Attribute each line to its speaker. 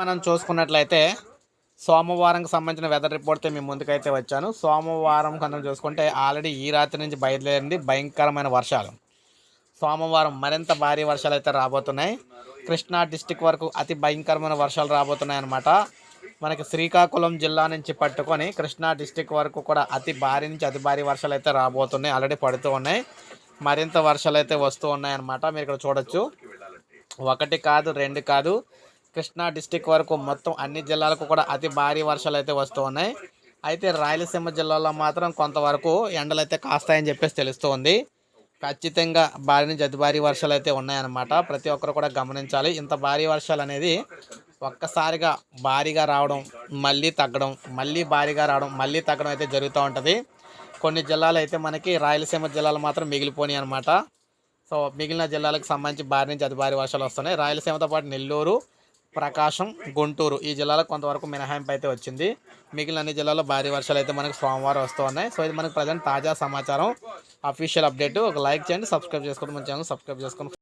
Speaker 1: మనం చూసుకున్నట్లయితే సోమవారంకి సంబంధించిన వెదర్ రిపోర్ట్తో మేము ముందుకైతే వచ్చాను. సోమవారం కనుక చూసుకుంటే ఆల్రెడీ ఈ రాత్రి నుంచి బయలుదేరింది భయంకరమైన వర్షాలు. సోమవారం మరింత భారీ వర్షాలు అయితే రాబోతున్నాయి. కృష్ణా డిస్టిక్ వరకు అతి భయంకరమైన వర్షాలు రాబోతున్నాయి అన్నమాట. మనకి శ్రీకాకుళం జిల్లా నుంచి పట్టుకొని కృష్ణా డిస్టిక్ వరకు కూడా అతి భారీ నుంచి అతి భారీ వర్షాలు అయితే రాబోతున్నాయి. ఆల్రెడీ పడుతూ ఉన్నాయి. మరింత వర్షాలు అయితే వస్తూ ఉన్నాయన్నమాట మీరు ఇక్కడ చూడొచ్చు. ఒకటి కాదు రెండు కాదు. కృష్ణా డిస్టిక్ వరకు మొత్తం అన్ని జిల్లాలకు కూడా అతి భారీ వర్షాలు అయితే వస్తూ ఉన్నాయి. అయితే రాయలసీమ జిల్లాలో మాత్రం కొంతవరకు ఎండలు అయితే కాస్తాయని చెప్పేసి తెలుస్తోంది. ఖచ్చితంగా భారీ నుంచి అతి భారీ వర్షాలు అయితే ఉన్నాయన్నమాట. ప్రతి ఒక్కరు కూడా గమనించాలి. ఇంత భారీ వర్షాలు అనేది ఒక్కసారిగా భారీగా రావడం మళ్ళీ తగ్గడం మళ్ళీ భారీగా రావడం మళ్ళీ తగ్గడం అయితే జరుగుతూ ఉంటుంది. కొన్ని జిల్లాలు అయితే మనకి రాయలసీమ జిల్లాలు మాత్రం మిగిలిపోయినాయి అనమాట సో మిగిలిన జిల్లాలకు సంబంధించి భారీ నుంచి అతి భారీ వర్షాలు వస్తున్నాయి. రాయలసీమతో పాటు నెల్లూరు ప్రకాశం గుంటూరు ఈ జిల్లాలో కొంతవరకు మినహాయింపు అయితే వచ్చింది. మిగిలిన అన్ని జిల్లాల్లో భారీ వర్షాలు అయితే మనకి సోమవారం వస్తూ ఉన్నాయి. సో ఇది మనకి ప్రజెంట్ తాజా సమాచారం. అఫీషియల్ అప్డేట్ ఒక లైక్ చేయండి సబ్స్క్రైబ్ చేసుకోండి మన ఛానల్ సబ్స్క్రైబ్ చేసుకోండి.